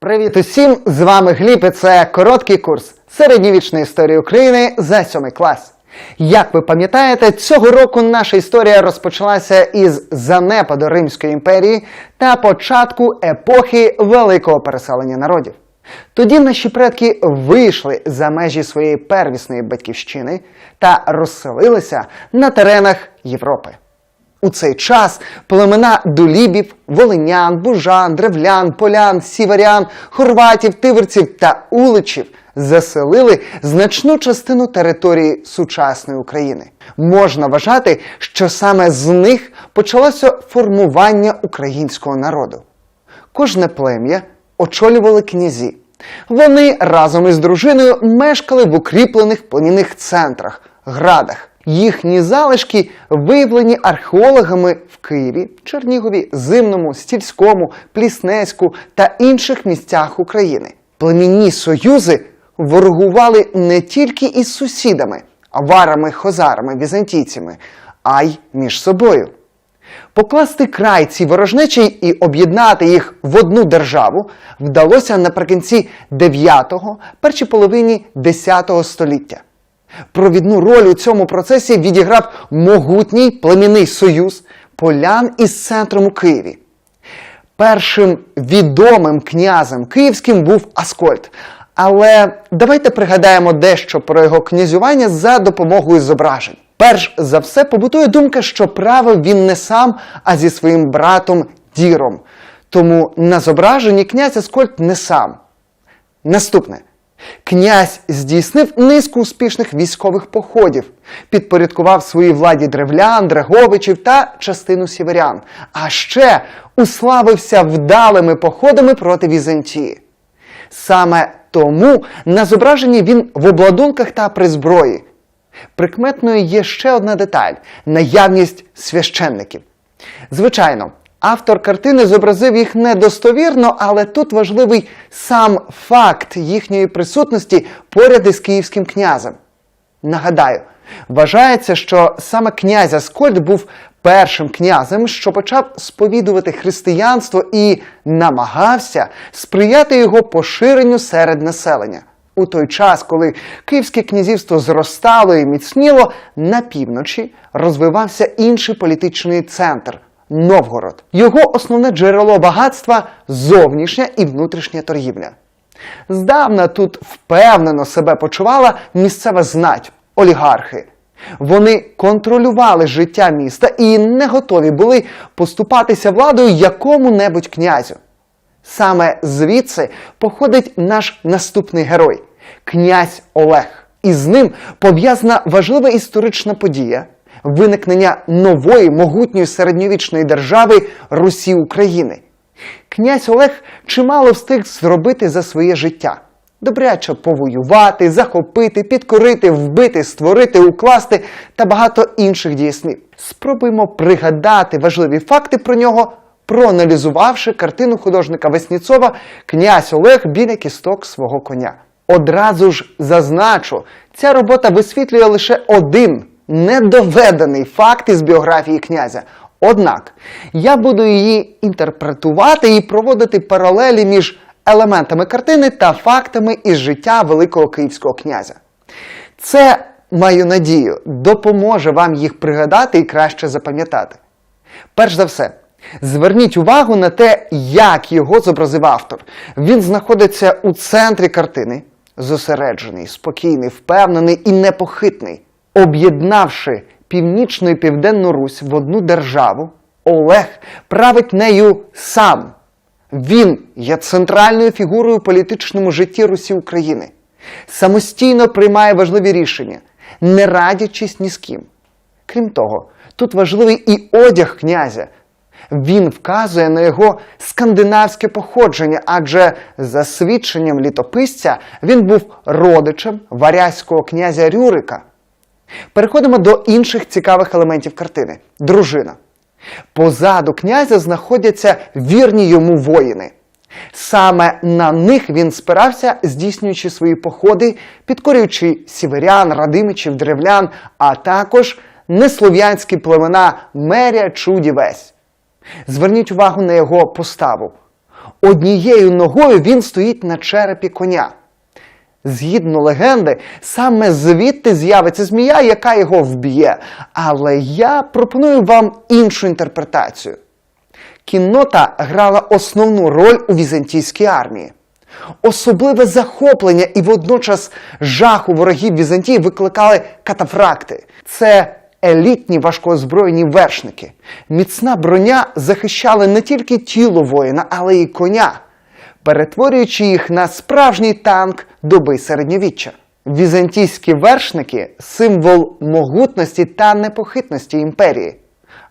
Привіт усім! З вами Гліб і це короткий курс середньовічної історії України за сьомий клас. Як ви пам'ятаєте, цього року наша історія розпочалася із занепаду Римської імперії та початку епохи великого переселення народів. Тоді наші предки вийшли за межі своєї первісної батьківщини та розселилися на теренах Європи. У цей час племена дулібів, волинян, бужан, древлян, полян, сіверян, хорватів, тиверців та уличів заселили значну частину території сучасної України. Можна вважати, що саме з них почалося формування українського народу. Кожне плем'я очолювали князі. Вони разом із дружиною мешкали в укріплених племінних центрах, градах. Їхні залишки виявлені археологами в Києві, Чернігові, Зимному, Стільському, Пліснеську та інших місцях України. Племінні союзи ворогували не тільки із сусідами, аварами, хозарами, візантійцями, а й між собою. Покласти край цій ворожнечі і об'єднати їх в одну державу вдалося наприкінці 9-го, першій половині 10-го століття. Провідну роль у цьому процесі відіграв могутній племінний союз полян із центром у Києві. Першим відомим князем київським був Аскольд. Але давайте пригадаємо дещо про його князювання за допомогою зображень. Перш за все побутує думка, що правив він не сам, а зі своїм братом Діром. Тому на зображенні князь Аскольд не сам. Наступне. Князь здійснив низку успішних військових походів, підпорядкував своїй владі древлян, драговичів та частину сіверян, а ще уславився вдалими походами проти Візантії. Саме тому на зображенні він в обладунках та при зброї. Прикметною є ще одна деталь наявність священників. Звичайно, автор картини зобразив їх недостовірно, але тут важливий сам факт їхньої присутності поряд із київським князем. Нагадаю, вважається, що саме князь Аскольд був першим князем, що почав сповідувати християнство і намагався сприяти його поширенню серед населення. У той час, коли Київське князівство зростало і міцніло, на півночі розвивався інший політичний центр Новгород. Його основне джерело багатства зовнішня і внутрішня торгівля. Здавна тут впевнено себе почувала місцева знать, олігархи. Вони контролювали життя міста і не готові були поступатися владою якому-небудь князю. Саме звідси походить наш наступний герой князь Олег. І з ним пов'язана важлива історична подія виникнення нової могутньої середньовічної держави Русі України. Князь Олег чимало встиг зробити за своє життя. Добряче повоювати, захопити, підкорити, вбити, створити, укласти та багато інших дієслів. Спробуємо пригадати важливі факти про нього, проаналізувавши картину художника Весніцова Князь Олег біля кісток свого коня. Одразу ж зазначу, ця робота висвітлює лише один недоведений факт із біографії князя. Однак я буду її інтерпретувати і проводити паралелі між елементами картини та фактами із життя Великого Київського князя. Це, маю надію, допоможе вам їх пригадати і краще запам'ятати. Перш за все, зверніть увагу на те, як його зобразив автор. Він знаходиться у центрі картини, зосереджений, спокійний, впевнений і непохитний. Об'єднавши північну і південну Русь в одну державу, Олег править нею сам. Він є центральною фігурою у політичному житті Русі України. Самостійно приймає важливі рішення, не радячись ні з ким. Крім того, тут важливий і одяг князя. Він вказує на його скандинавське походження, адже за свідченням літописця він був родичем варязького князя Рюрика. Переходимо до інших цікавих елементів картини дружина. Позаду князя знаходяться вірні йому воїни. Саме на них він спирався, здійснюючи свої походи, підкорюючи сіверян, радимичів, древлян, а також неслов'янські племена Меря, Чудівесь. Зверніть увагу на його поставу. Однією ногою він стоїть на черепі коня. Згідно легенди, саме звідти з'явиться змія, яка його вб'є. Але я пропоную вам іншу інтерпретацію. Кіннота грала основну роль у візантійській армії. Особливе захоплення і водночас жах у ворогів Візантії викликали катафракти. Це елітні важкоозброєні вершники. Міцна броня захищала не тільки тіло воїна, але й коня, перетворюючи їх на справжній танк доби середньовіччя. Візантійські вершники символ могутності та непохитності імперії.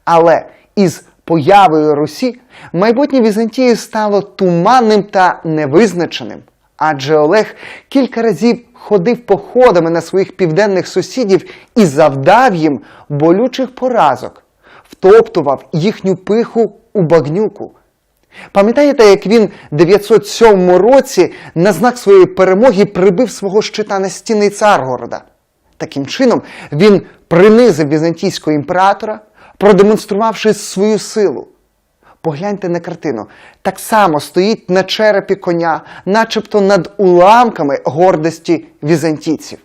Але із появою Русі майбутнє Візантії стало туманним та невизначеним. Адже Олег кілька разів ходив походами на своїх південних сусідів і завдав їм болючих поразок, втоптував їхню пиху у багнюку. Пам'ятаєте, як він в 907 році на знак своєї перемоги прибив свого щита на стіни Царгорода? Таким чином, він принизив візантійського імператора, продемонструвавши свою силу. Погляньте на картину. Так само стоїть на черепі коня, начебто над уламками гордості візантійців.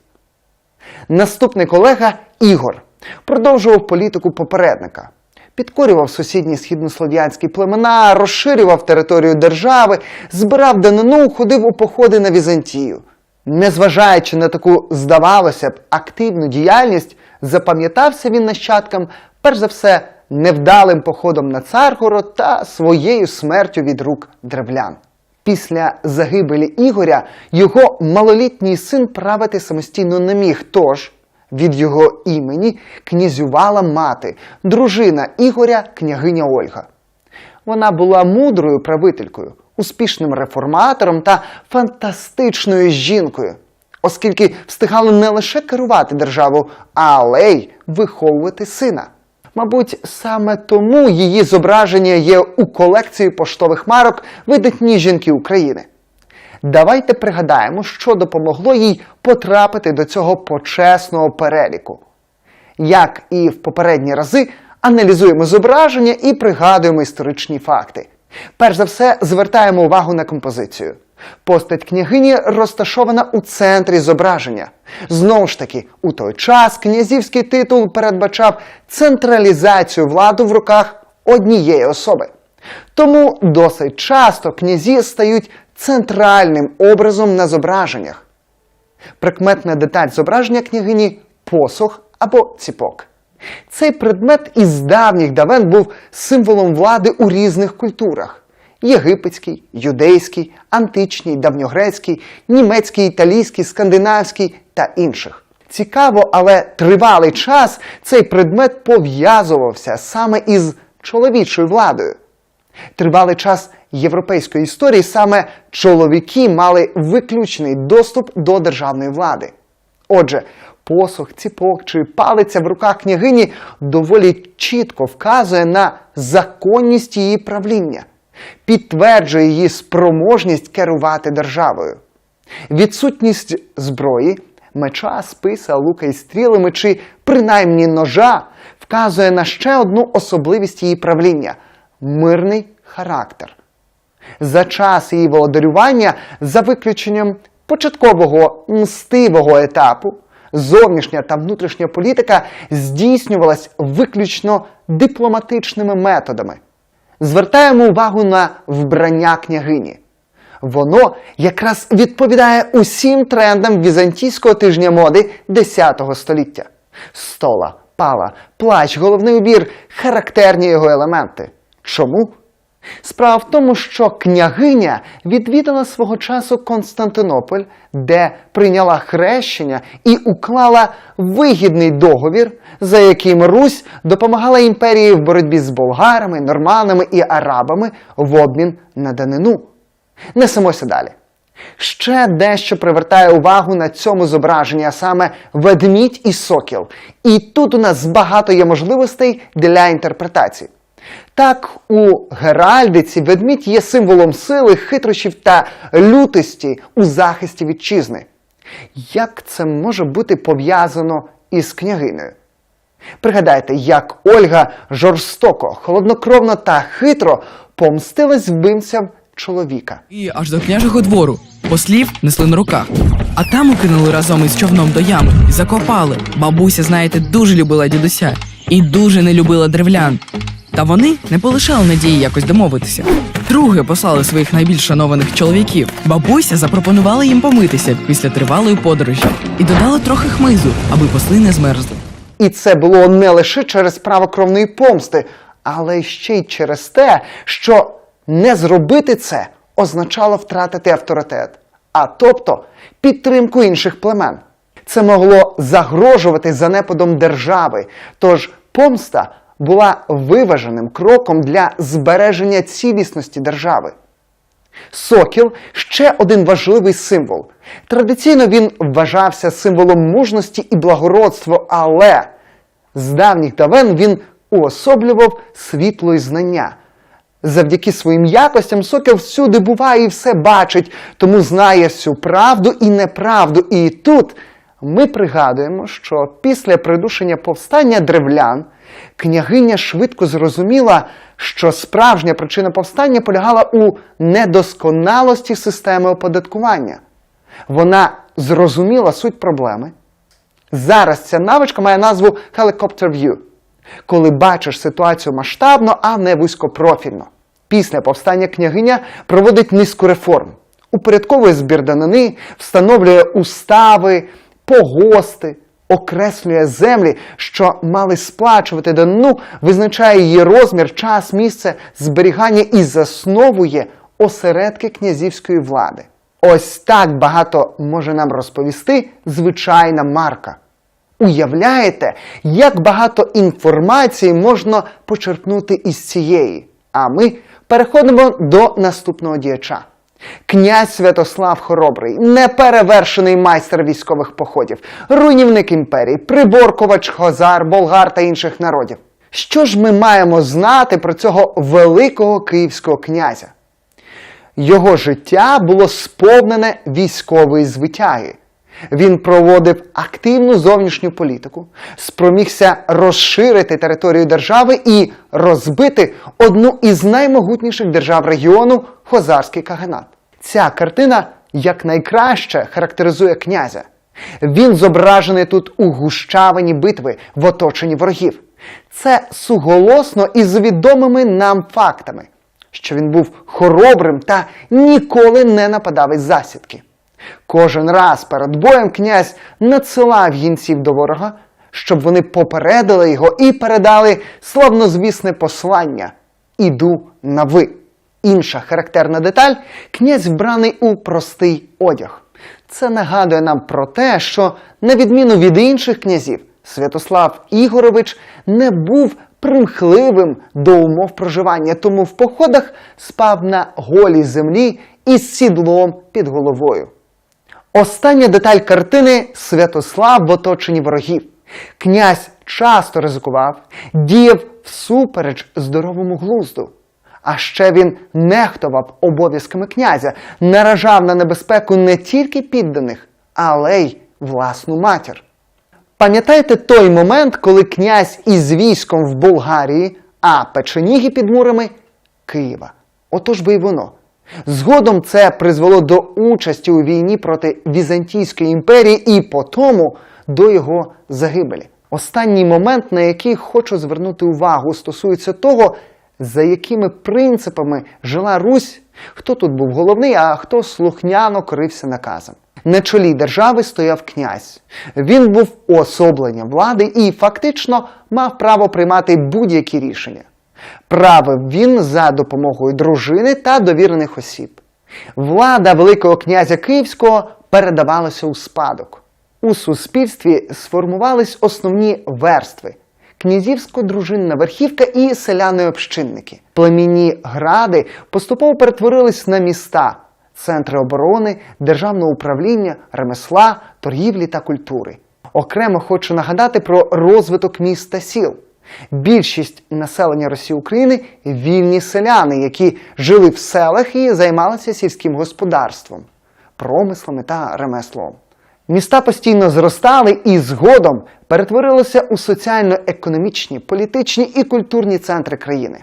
Наступний колега Ігор продовжував політику попередника. Підкорював сусідні східнослов'янські племена, розширював територію держави, збирав данину, ходив у походи на Візантію. Незважаючи на таку, здавалося б, активну діяльність, запам'ятався він нащадкам, перш за все, невдалим походом на Царгород та своєю смертю від рук древлян. Після загибелі Ігоря його малолітній син правити самостійно не міг, тож від його імені князювала мати, дружина Ігоря, княгиня Ольга. Вона була мудрою правителькою, успішним реформатором та фантастичною жінкою, оскільки встигала не лише керувати державою, але й виховувати сина. Мабуть, саме тому її зображення є у колекції поштових марок видатні жінки України. Давайте пригадаємо, що допомогло їй потрапити до цього почесного переліку. Як і в попередні рази, аналізуємо зображення і пригадуємо історичні факти. Перш за все, звертаємо увагу на композицію. Постать княгині розташована у центрі зображення. Знову ж таки, у той час князівський титул передбачав централізацію влади в руках однієї особи. Тому досить часто князі стають центральним образом на зображеннях. Прикметна деталь зображення княгині посох або ціпок. Цей предмет із давніх давен був символом влади у різних культурах: єгипетський, юдейський, античний, давньогрецький, німецький, італійський, скандинавський та інших. Цікаво, але тривалий час цей предмет пов'язувався саме із чоловічою владою. Тривалий час європейської історії саме чоловіки мали виключний доступ до державної влади. Отже, посох, ціпок чи палиця в руках княгині доволі чітко вказує на законність її правління, підтверджує її спроможність керувати державою. Відсутність зброї, меча, списа, лука і стрілами чи принаймні ножа вказує на ще одну особливість її правління мирний характер. За час її володарювання, за виключенням початкового мстивого етапу, зовнішня та внутрішня політика здійснювалась виключно дипломатичними методами. Звертаємо увагу на вбрання княгині. Воно якраз відповідає усім трендам візантійського тижня моди X століття. Стола, пала, плащ, головний убір характерні його елементи. Чому? Справа в тому, що княгиня відвідала свого часу Константинополь, де прийняла хрещення і уклала вигідний договір, за яким Русь допомагала імперії в боротьбі з болгарами, норманами і арабами в обмін на данину. Несемося далі. Ще дещо привертає увагу на цьому зображенні, а саме ведмідь і сокіл. І тут у нас багато є можливостей для інтерпретації. Так, у Геральдиці ведмідь є символом сили, хитрощів та лютості у захисті вітчизни. Як це може бути пов'язано із княгинею? Пригадайте, як Ольга жорстоко, холоднокровно та хитро помстилась вбивцям чоловіка. І аж до княжого двору. Послів несли на руках. А там укинули разом із човном до ями і закопали. Бабуся, знаєте, дуже любила дідуся і дуже не любила древлян. Та вони не полишали надії якось домовитися. Друге послали своїх найбільш шанованих чоловіків. Бабуся запропонувала їм помитися після тривалої подорожі і додала трохи хмизу, аби посли не змерзли. І це було не лише через право кровної помсти, але ще й через те, що не зробити це означало втратити авторитет, а тобто підтримку інших племен. Це могло загрожувати занепадом держави, тож помста була виваженим кроком для збереження цілісності держави. Сокіл ще один важливий символ. Традиційно він вважався символом мужності і благородства, але з давніх давен він уособлював світло і знання. Завдяки своїм якостям сокіл всюди буває і все бачить, тому знає всю правду і неправду. І тут ми пригадуємо, що після придушення повстання древлян княгиня швидко зрозуміла, що справжня причина повстання полягала у недосконалості системи оподаткування. Вона зрозуміла суть проблеми. Зараз ця навичка має назву Helicopter View, коли бачиш ситуацію масштабно, а не вузькопрофільно. Після повстання княгиня проводить низку реформ, упорядковує збір данини, встановлює устави, погости, окреслює землі, що мали сплачувати данину, визначає її розмір, час, місце зберігання і засновує осередки князівської влади. Ось так багато може нам розповісти звичайна марка. Уявляєте, як багато інформації можна почерпнути із цієї. А ми переходимо до наступного діяча. Князь Святослав Хоробрий, неперевершений майстер військових походів, руйнівник імперії, приборкувач хозар, болгар та інших народів. Що ж ми маємо знати про цього великого київського князя? Його життя було сповнене військової звитяги. Він проводив активну зовнішню політику, спромігся розширити територію держави і розбити одну із наймогутніших держав регіону Хозарський Каганат. Ця картина якнайкраще характеризує князя. Він зображений тут у гущавині битви в оточенні ворогів. Це суголосно із відомими нам фактами, що він був хоробрим та ніколи не нападав із засідки. Кожен раз перед боєм князь надсилав гінців до ворога, щоб вони попередили його і передали славнозвісне послання Іду на ви. Інша характерна деталь князь вбраний у простий одяг. Це нагадує нам про те, що, на відміну від інших князів, Святослав Ігорович не був примхливим до умов проживання, тому в походах спав на голій землі із сідлом під головою. Остання деталь картини Святослав в оточенні ворогів. Князь часто ризикував, діяв всупереч здоровому глузду. А ще він нехтував обов'язками князя, наражав на небезпеку не тільки підданих, але й власну матір. Пам'ятаєте той момент, коли князь із військом в Болгарії, а печеніги під мурами Києва? Отож би й воно. Згодом це призвело до участі у війні проти Візантійської імперії і по тому до його загибелі. Останній момент, на який хочу звернути увагу, стосується того, за якими принципами жила Русь, хто тут був головний, а хто слухняно корився наказом. На чолі держави стояв князь. Він був уособленням влади і фактично мав право приймати будь-які рішення. Правив він за допомогою дружини та довірених осіб. Влада Великого князя Київського передавалася у спадок. У суспільстві сформувались основні верстви: князівсько-дружинна верхівка і селяни-общинники. Племінні гради поступово перетворились на міста, центри оборони, державного управління, ремесла, торгівлі та культури. Окремо хочу нагадати про розвиток міст та сіл. Більшість населення Росії України вільні селяни, які жили в селах і займалися сільським господарством, промислами та ремеслом. Міста постійно зростали і згодом перетворилися у соціально-економічні, політичні і культурні центри країни.